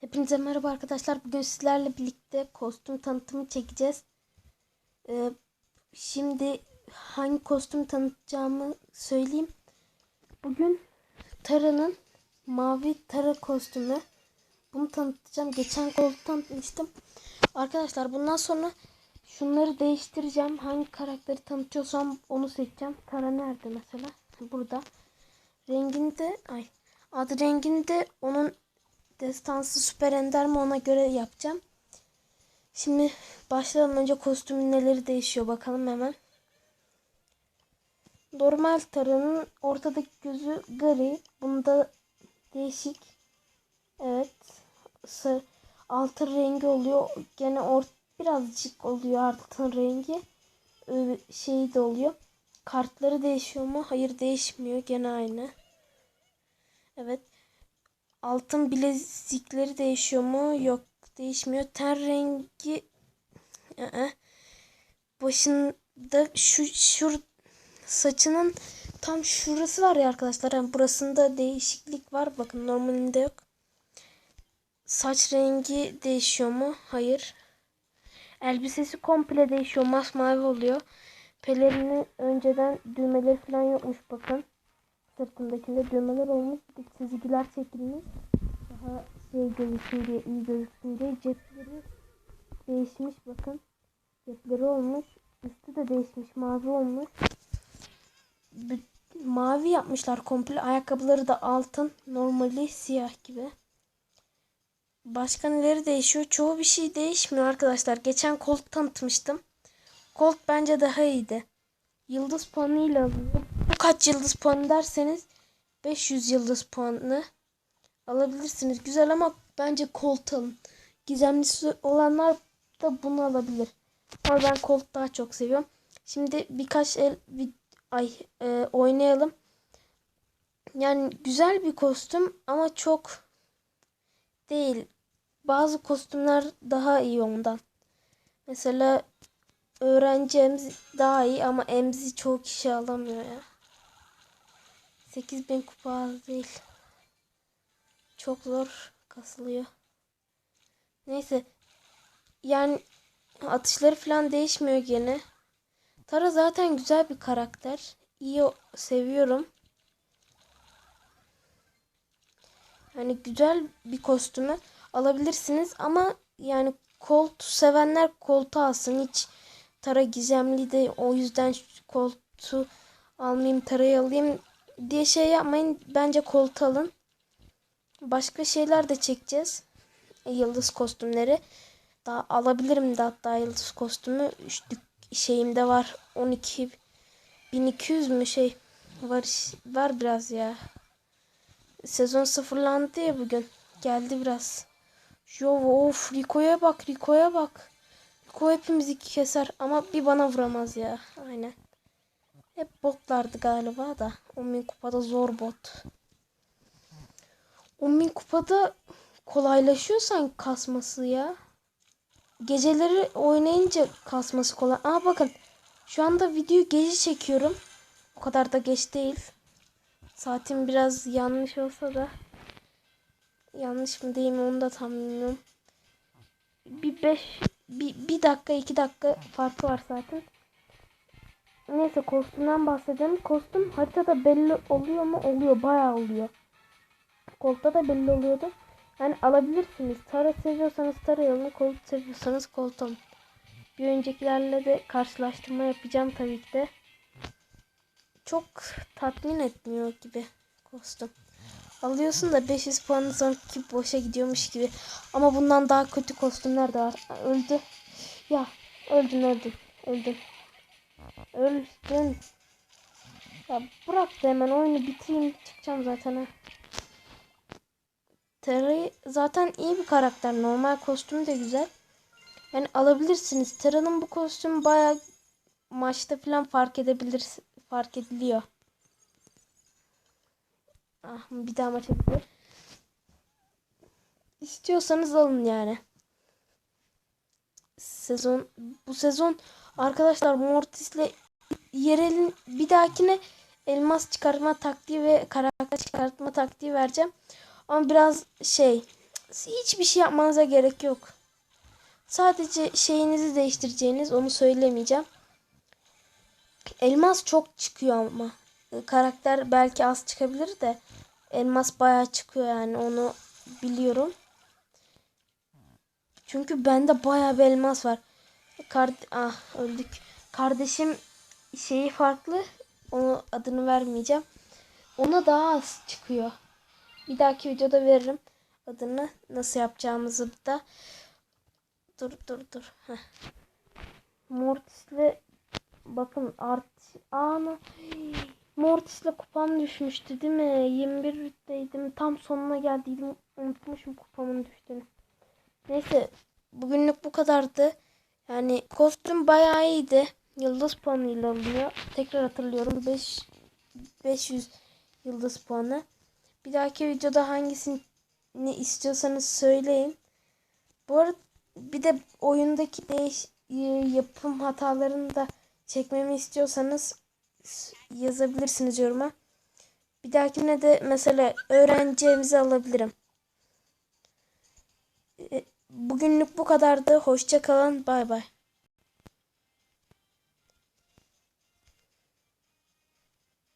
Hepinize merhaba arkadaşlar. Bugün sizlerle birlikte kostüm tanıtımı çekeceğiz. Ee, şimdi hangi kostüm tanıtacağımı söyleyeyim. Bugün Tara'nın mavi Tara kostümü. Bunu tanıtacağım. Geçen koltuğu tanıtmıştım. Arkadaşlar bundan sonra şunları değiştireceğim. Hangi karakteri tanıtıyorsam onu seçeceğim. Tara nerede mesela? Burada. Renginde ay adı renginde onun destansı süper ender mi ona göre yapacağım. Şimdi başlayalım. Önce kostümün neleri değişiyor bakalım hemen. Normal tarının ortadaki gözü gri. Bunda değişik. Evet. Sarı, altın rengi oluyor. Gene or birazcık oluyor altın rengi. Ee, şey de oluyor. Kartları değişiyor mu? Hayır değişmiyor. Gene aynı. Evet. Altın bilezikleri değişiyor mu? Yok değişmiyor. Ten rengi Aa, başında şu şur saçının tam şurası var ya arkadaşlar. Yani burasında değişiklik var. Bakın normalinde yok. Saç rengi değişiyor mu? Hayır. Elbisesi komple değişiyor. Masmavi oluyor. Pelerini önceden düğmeleri falan yokmuş bakın. Sırtındakinde düğmeler olmuş. Çizgiler çekilmiş. Daha şey gözüksün diye, iyi gözüksün diye cepleri değişmiş bakın. Cepleri olmuş. Üstü de değişmiş. Mavi olmuş. Mavi yapmışlar komple. Ayakkabıları da altın. Normali siyah gibi. Başka neleri değişiyor? Çoğu bir şey değişmiyor arkadaşlar. Geçen Colt tanıtmıştım. Colt bence daha iyiydi. Yıldız puanıyla alındı. Kaç yıldız puanı derseniz 500 yıldız puanı alabilirsiniz. Güzel ama bence Colt alın. Gizemlisi olanlar da bunu alabilir. Ama ben Colt daha çok seviyorum. Şimdi birkaç el bir, ay e, oynayalım. Yani güzel bir kostüm ama çok değil. Bazı kostümler daha iyi ondan. Mesela öğrenci emzi daha iyi ama emzi çoğu kişi alamıyor ya. 8000 kupa az değil. Çok zor kasılıyor. Neyse. Yani atışları falan değişmiyor gene. Tara zaten güzel bir karakter. İyi seviyorum. Yani güzel bir kostümü alabilirsiniz ama yani Colt sevenler Colt'u alsın. Hiç Tara gizemli de o yüzden Colt'u almayayım Tara'yı alayım diye şey yapmayın. Bence Colt alın. Başka şeyler de çekeceğiz. E, Yıldız kostümleri. Daha alabilirim de hatta yıldız kostümü. Dük- şeyimde var. 12 1200 mü şey var var biraz ya. Sezon sıfırlandı ya bugün. Geldi biraz. Yo of Rico'ya bak Rico'ya bak. Rico hepimizi keser ama bir bana vuramaz ya. Aynen. Hep botlardı galiba da. 10.000 kupada zor bot. 10.000 kupada kolaylaşıyor sanki kasması ya. Geceleri oynayınca kasması kolay. Aa bakın. Şu anda videoyu gece çekiyorum. O kadar da geç değil. Saatim biraz yanlış olsa da yanlış mı değil mi onu da tam bilmiyorum. Bir beş bir, bir dakika iki dakika farkı var zaten. Neyse kostümden bahsedelim. Kostüm haritada belli oluyor mu? Oluyor. Bayağı oluyor. Kolta da belli oluyordu. Yani alabilirsiniz. Tara seviyorsanız Tara alın. Colt seviyorsanız alın. Bir öncekilerle de karşılaştırma yapacağım tabii ki de. Çok tatmin etmiyor gibi kostüm. Alıyorsun da 500 puanın sonraki boşa gidiyormuş gibi. Ama bundan daha kötü kostümler de var. Öldü. Ya öldün öldün. Öldün. Öldün. Ya bırak da hemen oyunu bitireyim. Çıkacağım zaten ha. Terry zaten iyi bir karakter. Normal kostümü de güzel. Yani alabilirsiniz. Terra'nın bu kostümü bayağı maçta falan fark edebilir fark ediliyor. Ah, bir daha maça gidiyor. İstiyorsanız alın yani. Sezon bu sezon arkadaşlar Mortis'le Yerel'in bir dahakine elmas çıkartma taktiği ve karakter çıkartma taktiği vereceğim. Ama biraz şey hiçbir şey yapmanıza gerek yok. Sadece şeyinizi değiştireceğiniz onu söylemeyeceğim. Elmas çok çıkıyor ama. Karakter belki az çıkabilir de elmas bayağı çıkıyor yani onu biliyorum. Çünkü bende bayağı bir elmas var. Kard ah öldük. Kardeşim şeyi farklı. Onu adını vermeyeceğim. Ona daha az çıkıyor. Bir dahaki videoda veririm adını nasıl yapacağımızı da. Dur dur dur. Heh. Mortis'le bakın art ana Mortis'le kupam düşmüştü değil mi? 21 rütteydim. Tam sonuna geldiydim. Unutmuşum kupamın düştüğünü. Neyse bugünlük bu kadardı. Yani kostüm bayağı iyiydi. Yıldız puanıyla alınıyor. Tekrar hatırlıyorum. 5 500 yıldız puanı. Bir dahaki videoda hangisini istiyorsanız söyleyin. Bu arada bir de oyundaki değiş e, yapım hatalarını da çekmemi istiyorsanız yazabilirsiniz yoruma. Bir dahakine de mesela öğreneceğimizi alabilirim. E, Bugünlük bu kadardı. Hoşça kalın. Bay bay.